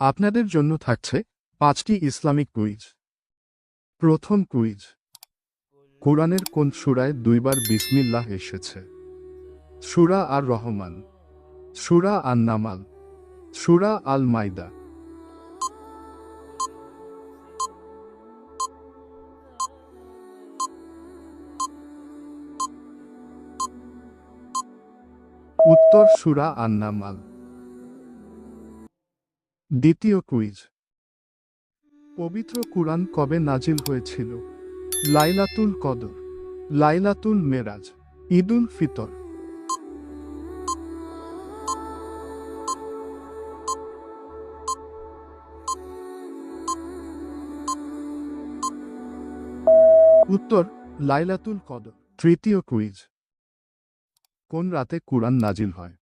আপনাদের জন্য থাকছে পাঁচটি ইসলামিক কুইজ। প্রথম কুইজ। কোরআনের কোন সুরায় দুইবার বিসমিল্লাহ এসেছে? সুরা আর রহমান সুরা আর নামাল সুরা আল মাইদা উত্তর সুরা আর নামাল দ্বিতীয় কুইজ। পবিত্র কুরআন কবে নাজিল হয়েছিল? লাইলাতুল কদর লাইলাতুল মেরাজ ঈদুল ফিতর। উত্তর লাইলাতুল কদর তৃতীয় কুইজ। কোন রাতে কুরআন নাজিল হয়?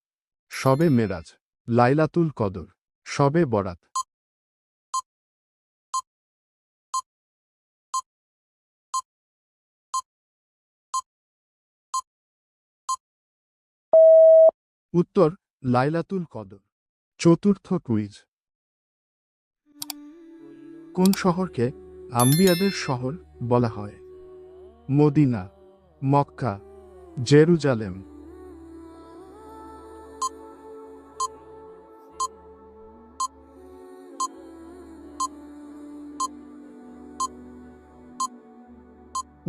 সবে মেরাজ লাইলাতুল কদর। সবে বরাত। উত্তর, লাইলাতুল কদর, চতুর্থ কুইজ। কোন শহরকে আম্বিয়াদের শহর বলা হয়? মদিনা, মক্কা, জেরুজালেম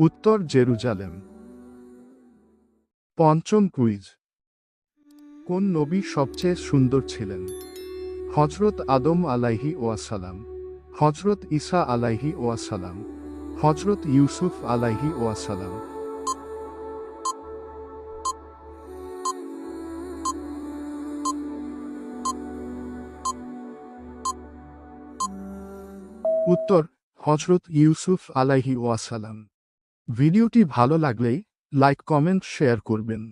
উত্তর জেরুজালেম। পঞ্চম কুইজ। কোন নবী সবচেয়ে সুন্দর ছিলেন? হজরত আদম আলাইহি ওয়াসালাম হজরত ঈসা আলাইহি ওয়াসালাম হজরত ইউসুফ আলাইহি ওয়াসালাম উত্তর হজরত ইউসুফ আলাইহি ওয়াসালাম ভিডিওটি ভালো লাগলেই লাইক কমেন্ট শেয়ার করবেন।